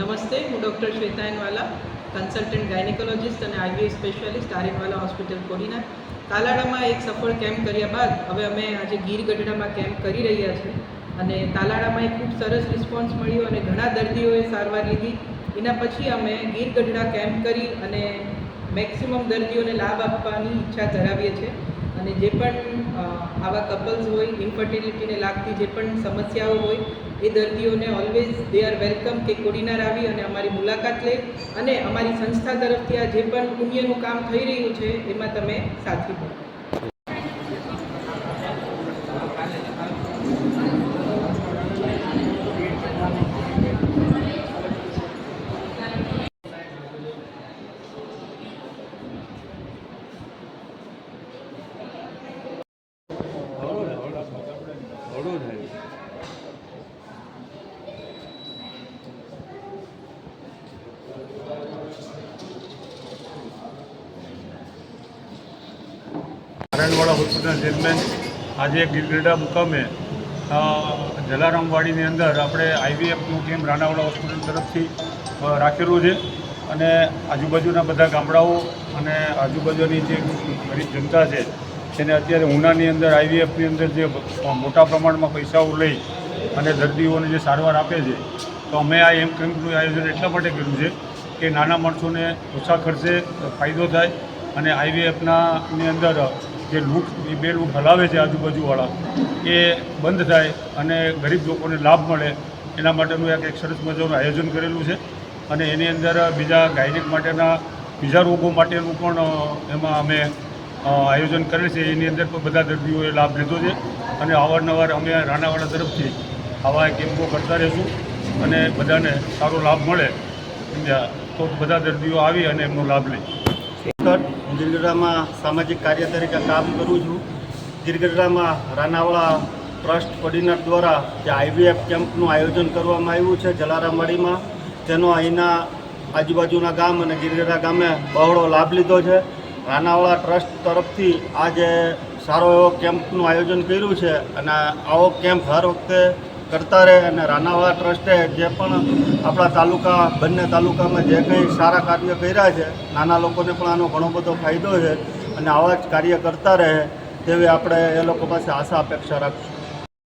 નમસ્તે, હું doctor શ્વેતાયનવાલા consultant gynaecologist અને આઈવીએફ સ્પેશિયાલિસ્ટ આર્યનવાલા હોસ્પિટલ કોડીના તાલાળામાં એક સફળ કેમ્પ કર્યા બાદ હવે અમે આજે ગીર ગઢડામાં કેમ્પ કરી રહ્યા છીએ અને તાલાળામાં એક ખૂબ સરસ રિસ્પોન્સ મળ્યો અને ઘણા દર્દીઓએ સારવાર લીધી. એના પછી અમે ગીર ગઢડા કેમ્પ કરી અને મેક્સિમમ દર્દીઓને લાભ આપવાની ઈચ્છા ધરાવીએ છીએ. અને જે પણ આવા કપલ્સ હોય ઇન્ફર્ટિલિટીને લાગતી જે પણ સમસ્યાઓ હોય, એ દર્દીઓને ઓલવેઝ દે આર વેલકમ કે કોડીનાર આવી અને અમારી મુલાકાત લે અને અમારી સંસ્થા તરફથી આ જે પણ પુણ્યનું કામ થઈ રહ્યું છે, એમાં તમે સાથી બનો. નારાયણવાડા હોસ્પિટલ ચેરમેન આજે ગીરગઢડા મુકામે જલારામવાડીની અંદર આપણે આઈવીએફનું કેમ્પ રાણાવાડા હોસ્પિટલ તરફથી રાખેલું છે. અને આજુબાજુના બધા ગામડાઓ અને આજુબાજુની જે ગરીબ જનતા છે તેને અત્યારે ઉનાની અંદર આઈવીએફની અંદર જે મોટા પ્રમાણમાં પૈસાઓ લઈ અને દર્દીઓને જે સારવાર આપે છે, તો અમે આ એમ કેમ્પનું આયોજન એટલા માટે કર્યું છે કે નાના માણસોને ઓછા ખર્ચે ફાયદો થાય અને આઈવીએફના ની અંદર જે લૂંટ એ બે લૂંટ હલાવે છે આજુબાજુવાળા, એ બંધ થાય અને ગરીબ લોકોને લાભ મળે. એના માટેનું એક એક સરસ મજાનું આયોજન કરેલું છે અને એની અંદર બીજા ગાયનિક માટેના બીજા રોગો માટેનું પણ એમાં અમે આયોજન કરેલ છે. એની અંદર પણ બધા દર્દીઓએ લાભ લીધો છે અને અવારનવાર અમે રાણાવાડા તરફથી આવા કેમ્પો કરતા રહીશું અને બધાને સારો લાભ મળે. તો બધા દર્દીઓ આવી અને એમનો લાભ લે. હું સામાજિક કાર્ય તરીકે કામ કરું છું. ગીરગઢડામાં રાનાવાળા ટ્રસ્ટ કોર્ડિનેટર દ્વારા જે આઈવીએફ કેમ્પનું આયોજન કરવામાં આવ્યું છે જલારામવાડીમાં. તેનો અહીંના આજુબાજુના ગામ અને ગીરગઢડા ગામે બહોળો લાભ લીધો છે. રાનાવાળા ટ્રસ્ટ તરફથી આજે સારો એવો કેમ્પનું આયોજન કર્યું છે અને આવો કેમ્પ હર વખતે કરતા રહે અને રાનાવાળા ટ્રસ્ટે જે પણ આપણા તાલુકા, બંને તાલુકામાં જે કંઈ સારા કાર્ય કર્યા છે, નાના લોકોને પણ આનો ઘણો બધો ફાયદો છે અને આવા જ કાર્ય કરતા રહે તેવી આપણે એ લોકો પાસે આશા, અપેક્ષા રાખીશું.